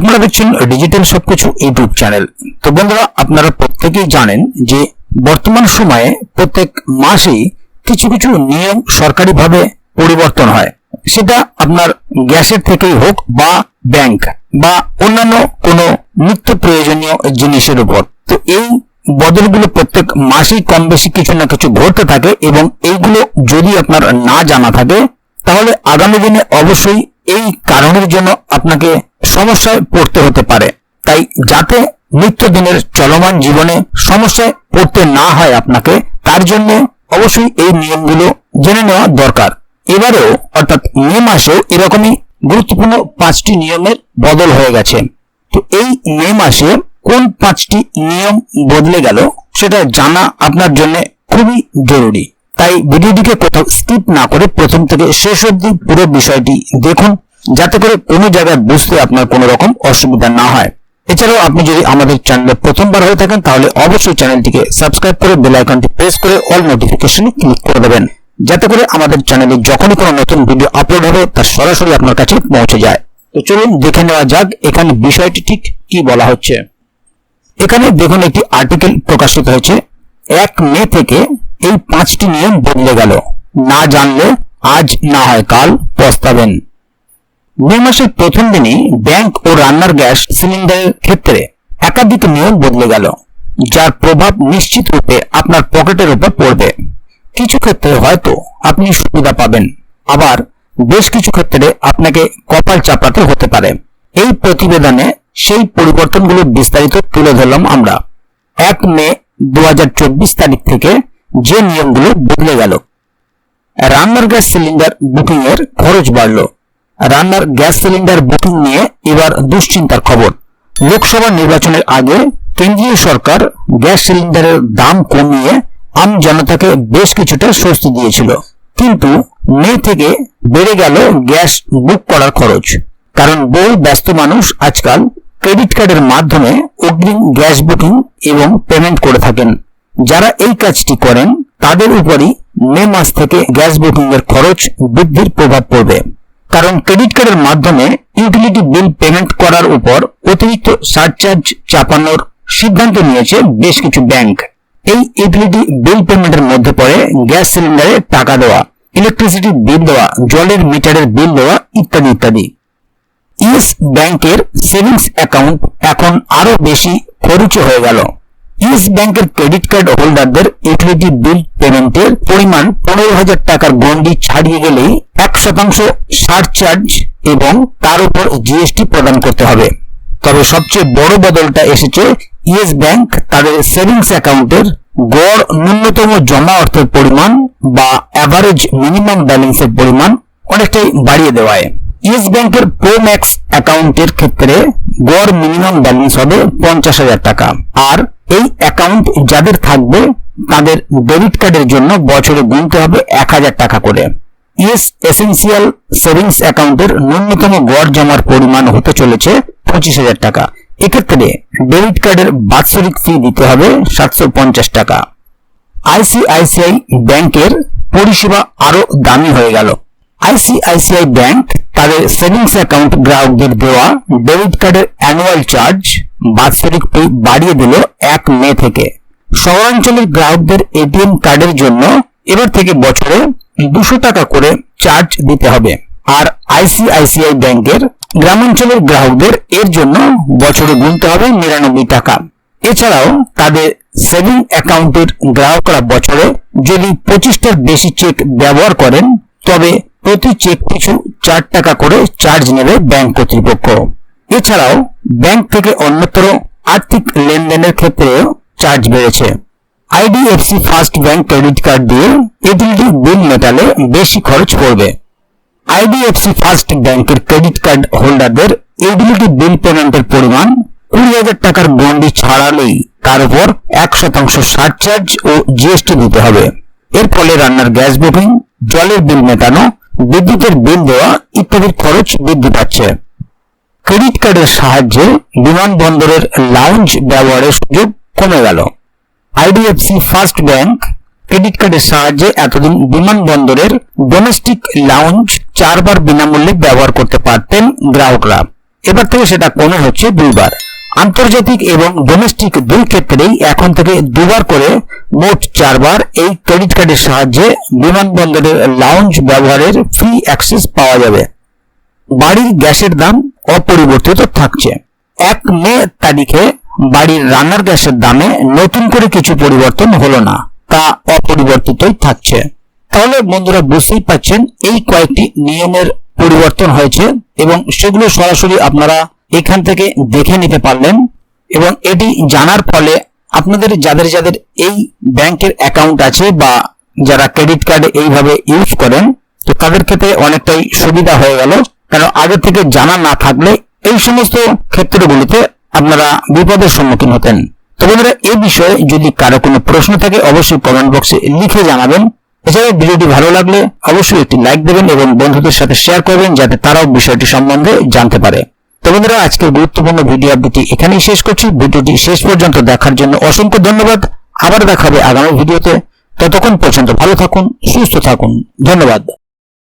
আপনারা দেখছেন ডিজিটাল সবকিছু ইউটিউব চ্যানেল। তো বন্ধুরা, আপনারা প্রত্যেকেই জানেন যে বর্তমান সময়ে প্রত্যেক মাসেই কিছু কিছু নিয়ম সরকারিভাবে পরিবর্তন হয়। সেটা আপনার গ্যাসের থেকেই হোক বা ব্যাংক বা অন্যান্য কোনো নিত্য প্রয়োজনীয় জিনিসের উপর। তো এই বদলগুলো প্রত্যেক মাসেই কম বেশি কিছু না কিছু ঘটতে থাকে এবং এইগুলো যদি আপনার না জানা থাকে, তাহলে আগামী দিনে অবশ্যই এই কারণের জন্য আপনাকে সমস্যায় পড়তে হতে পারে। তাই যাতে নিত্যদিনের চলমান জীবনে সমস্যায় পড়তে না হয় আপনাকে, তার জন্য অবশ্যই এই নিয়মগুলো জেনে নেওয়া দরকার। এবারেও, অর্থাৎ মে মাসেও এরকমই গুরুত্বপূর্ণ পাঁচটি নিয়মের বদল হয়ে গেছে। তো এই মে মাসে কোন পাঁচটি নিয়ম বদলে গেল, সেটা জানা আপনার জন্য খুবই জরুরি। তাই ভিডিওটিকে কোথাও স্কিপ না করে প্রথম থেকে শেষ অবধি পুরো বিষয়টি দেখুন, যাতে করে কোনো জায়গায় বুঝতে আপনার কোনো রকম অসুবিধা না হয়। এছাড়াও আপনি যদি আমাদের চ্যানেলে প্রথমবার হয়ে থাকেন, তাহলে অবশ্যই চ্যানেলটিকে সাবস্ক্রাইব করে বেল আইকনটি প্রেস করে অল নোটিফিকেশনে ক্লিক করে দেবেন, যাতে করে আমাদের চ্যানেলে যখনই কোনো নতুন ভিডিও আপলোড হবে, তা সরাসরি আপনার কাছে পৌঁছে যায়। তো চলুন দেখে নেওয়া যাক এখানে বিষয়টি ঠিক কি বলা হচ্ছে। এখানে দেখুন একটি আর্টিকেল প্রকাশিত হয়েছে। এক মে থেকে এই পাঁচটি নিয়ম বদলে গেল। না জানলে আজ না হয় কাল পস্তাবেন। মে মাসের প্রথম দিনই ব্যাংক ও রান্নার গ্যাস সিলিন্ডারের ক্ষেত্রে একাধিক নিয়ম বদলে গেল, যার প্রভাব নিশ্চিত রূপে আপনার পকেটের উপর পড়বে। কিছু ক্ষেত্রে হয়তো আপনি সুবিধা পাবেন, আবার বেশ কিছু ক্ষেত্রে আপনাকে কপাল চাপাতে হতে পারে। এই প্রতিবেদনে সেই পরিবর্তনগুলো বিস্তারিত তুলে ধরলাম আমরা। এক মে দু হাজার চব্বিশ তারিখ থেকে যে নিয়মগুলো বদলে গেল। রান্নার গ্যাস সিলিন্ডার বুকিং এর খরচ বাড়ল। রান্নার গ্যাস সিলিন্ডার বুকিং নিয়ে এবার দুশ্চিন্তার খবর। লোকসভা নির্বাচনের আগে কেন্দ্রীয় সরকার গ্যাস সিলিন্ডারের দাম কমিয়ে আম জনতাকে বেশ কিছুটা স্বস্তি দিয়েছিল। কিন্তু মে থেকে বেড়ে গেল গ্যাস বুক করার খরচ। কারণ বহু ব্যস্ত মানুষ আজকাল ক্রেডিট কার্ডের মাধ্যমে অগ্রিম গ্যাস বুকিং এবং পেমেন্ট করে থাকেন। যারা এই কাজটি করেন, তাদের উপরই মে মাস থেকে গ্যাস বুকিং এর খরচ বৃদ্ধির প্রভাব পড়বে। কারণ ক্রেডিট কার্ডের মাধ্যমে ইউটিলিটি বিল পেমেন্ট করার উপর অতিরিক্ত সারচার্জ চাপানোর সিদ্ধান্ত নিয়েছে বেশ কিছু ব্যাংক। এই ইউটিলিটি বিল পেমেন্টের মধ্যে পড়ে গ্যাস সিলিন্ডারে টাকা দেওয়া, ইলেকট্রিসিটি বিল দেওয়া, জলের মিটারের বিল দেওয়া ইত্যাদি ইত্যাদি। ইয়েস ব্যাংকের সেভিংস অ্যাকাউন্ট এখন আরও বেশি খরচ হয়ে গেল। ইয়েস ব্যাংকের ক্রেডিট কার্ড হোল্ডারদের ইউটিলিটি বিল পেমেন্টের পরিমাণ পনেরো হাজার টাকার গন্ডি ছাড়িয়ে গেলেই এক শতাংশ সারচার্জ এবং তার উপর জিএসটি প্রদান করতে হবে। তবে সবচেয়ে বড় বদলটা এসেছে ইয়েস ব্যাংক তাদের সেভিংস অ্যাকাউন্টের গড় ন্যূনতম জমা অর্থের পরিমাণ বা অ্যাভারেজ মিনিমাম ব্যালেন্সের পরিমাণ অনেকটাই বাড়িয়ে দেওয়ায়। ইয়েস ব্যাংকের প্রো ম্যাক্স অ্যাকাউন্টের ক্ষেত্রে গড় মিনিমাম ব্যালেন্স হবে পঞ্চাশ হাজার টাকা। আর এই অ্যাকাউন্ট যাদের থাকবে, তাদের ডেবিট কার্ডের জন্য বছরে গুনতে হবে এক হাজার টাকা করে। ইয়েস এসেন্সিয়াল সেভিংস অ্যাকাউন্টের ন্যূনতম গড় জমার পরিমাণ হতে চলেছে পঁচিশ হাজার টাকা। এক্ষেত্রে ডেবিট কার্ডের বাৎসরিক ফি দিতে হবে সাতশো পঞ্চাশ টাকা। আইসিআইসিআই ব্যাংকের পরিষেবা আরও দামি হয়ে গেল। আইসিআইসিআই ব্যাংক তাদের সেভিংস অ্যাকাউন্ট গ্রাহকদের দেওয়া ডেবিট কার্ডের অ্যানুয়াল চার্জ বাৎসরিক ফি বাড়িয়ে দিল এক মে থেকে। শহরাঞ্চলের গ্রাহকদের এটিএম কার্ডের জন্য এবার থেকে বছরে দুশো টাকা করে চার্জ দিতে হবে। আর আইসিআইসিআই ব্যাংকের গ্রামাঞ্চলের গ্রাহকদের এর জন্য বছরে গুনতে হবে নিরানব্বই টাকা। এছাড়াও তাদের সেভিং অ্যাকাউন্টের গ্রাহকরা বছরে যদি পঁচিশটার বেশি চেক ব্যবহার করেন, তবে প্রতি চেক পিছু চার টাকা করে চার্জ নেবে ব্যাংক কর্তৃপক্ষ। এছাড়াও ব্যাংক থেকে অন্যতর আর্থিক লেনদেনের ক্ষেত্রেও চার্জ বেড়েছে। IDFC first bank credit card দিয়ে ইউটিলিটি বিল মেটালে বেশি খরচ পড়বে। আইডিএফসি ফার্স্ট ব্যাংকের ক্রেডিট কার্ড হোল্ডারদের ইউটিলিটি বিল পেমেন্টের পরিমাণ কুড়ি হাজার টাকার গন্ডি ছাড়ালেই তার উপর এক শতাংশ সারচার্জ ও জিএসটি দিতে হবে। এর ফলে রান্নার গ্যাস বুকিং জলের বিল মেটানো বিদ্যুতের বিল দেওয়া, ইত্যাদির খরচ বৃদ্ধি পাচ্ছে। ক্রেডিট কার্ডের সাহায্যে বিমানবন্দরের লাউঞ্জ ব্যবহারের সুযোগ কমে গেল। আইডিএফসি ফার্স্ট ব্যাংক ক্রেডিট কার্ডের সাহায্যে এতদিন বিমানবন্দরের ডোমেস্টিক লাউঞ্জ চারবার বিনামূল্যে ব্যবহার করতে পারতেন গ্রাহকরা। এবার থেকে সেটা কমে হচ্ছে দুইবার। আন্তর্জাতিক এবং ডোমেস্টিক দুই ক্ষেত্রেই এখন থেকে দুবার করে মোট চারবার এই ক্রেডিট কার্ডের সাহায্যে বিমানবন্দরের লাউঞ্জ ব্যবহারের ফ্রি অ্যাক্সেস পাওয়া যাবে। বাড়ির গ্যাসের দাম অপরিবর্তিত থাকছে। এক মে তারিখে বাড়ির রান্নার গ্যাসের দামে নতুন করে কিছু পরিবর্তন হলো না, তা অপরিবর্তিতই থাকছে। তাহলে বন্ধুরা বুঝতেই পাচ্ছেন এই কয়েকটি নিয়মের পরিবর্তন হয়েছে এবং সেগুলো সরাসরি আপনারা এখান থেকে দেখে নিতে পারলেন এবং এটি জানার ফলে আপনাদের যাদের যাদের এই ব্যাংকের অ্যাকাউন্ট আছে বা যারা ক্রেডিট কার্ড এইভাবে ইউজ করেন, তো তাদের ক্ষেত্রে অনেকটাই সুবিধা হয়ে গেল। কারণ আগে থেকে জানা না থাকলে এই সমস্ত ক্ষেত্রগুলিতে আপনারা বিপদের সম্মুখীন হতেন। তো বন্ধুরা এই বিষয়ে যদি কারও কোনো প্রশ্ন থাকে, অবশ্যই কমেন্ট বক্সে লিখে জানাবেন। এছাড়া ভিডিওটি ভালো লাগলে অবশ্যই একটি লাইক দেবেন এবং বন্ধুদের সাথে শেয়ার করবেন, যাতে তারাও বিষয়টি সম্বন্ধে জানতে পারে। বন্ধুরা, আজকের গুরুত্বপূর্ণ ভিডিও আপডেটটি এখানেই শেষ করছি। ভিডিওটি শেষ পর্যন্ত দেখার জন্য অসংখ্য ধন্যবাদ। আবার দেখা হবে আগামী ভিডিওতে ততক্ষণ পর্যন্ত ভালো থাকুন, সুস্থ থাকুন। ধন্যবাদ।